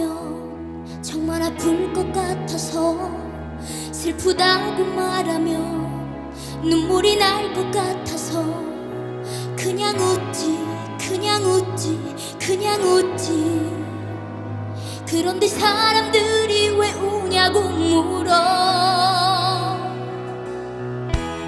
말하면 정말 아플 것 같아서 슬프다고 말하면 눈물이 날 것 같아서 그냥 웃지 그냥 웃지 그냥 웃지. 그런데 사람들이 왜 우냐고 물어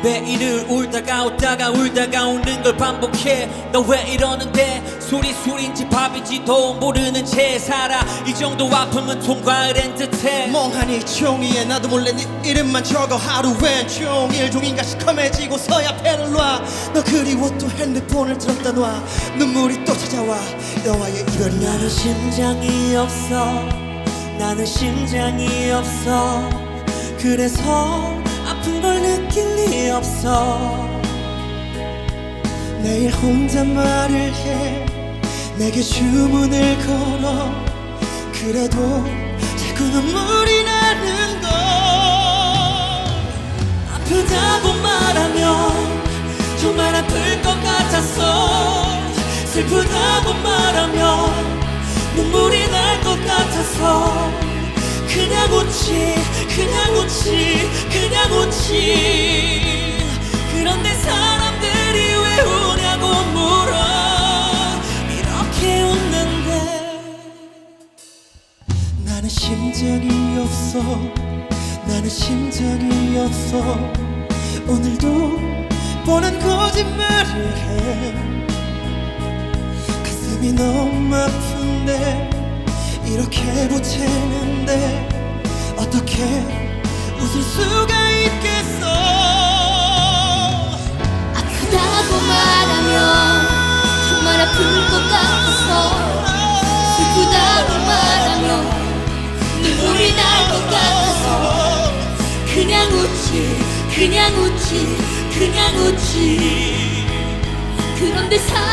매일을 울다가 웃다가 울다가 웃는 걸 반복해? 너 왜 이러는데? 술이 술인지 밥인지도 모르는 채 살아. 이 정도 아픔은 통과를 한 듯해. 멍하니 종이에 나도 몰래 네 이름만 적어. 하루엔 종일 종인가 시커매지고 서야 펜을 놔너 그리워 또 핸드폰을 들었다 놔. 눈물이 또 찾아와. 너와의 이별이야 나는 심장이 없어. 나는 심장이 없어. 그래서 아픈 걸 느낄 리 없어. 매일 혼자 말을 해. 내게 주문을 걸어. 그래도 자꾸 눈물이 나는 걸. 아프다고 말하면 정말 아플 것 같았어. 슬프다고 말하면 눈물이 날 것 같아서 그냥 웃지 웃지 그냥 웃지 그런데 사람들이 왜 우냐고 물어. 이렇게 웃는데. 나는 심장이 없어. 나는 심장이 없어. 오늘도 뻔한 거짓말을 해. 가슴이 너무 아픈데 이렇게 보채는데 어떻게 웃을 수가 있겠어. 아프다고 말하면 정말 아플 것 같아서. 슬프다고 말하면 눈물이 날 것 같아서. 그냥 웃지 그냥 웃지 그냥 웃지. 그런데 사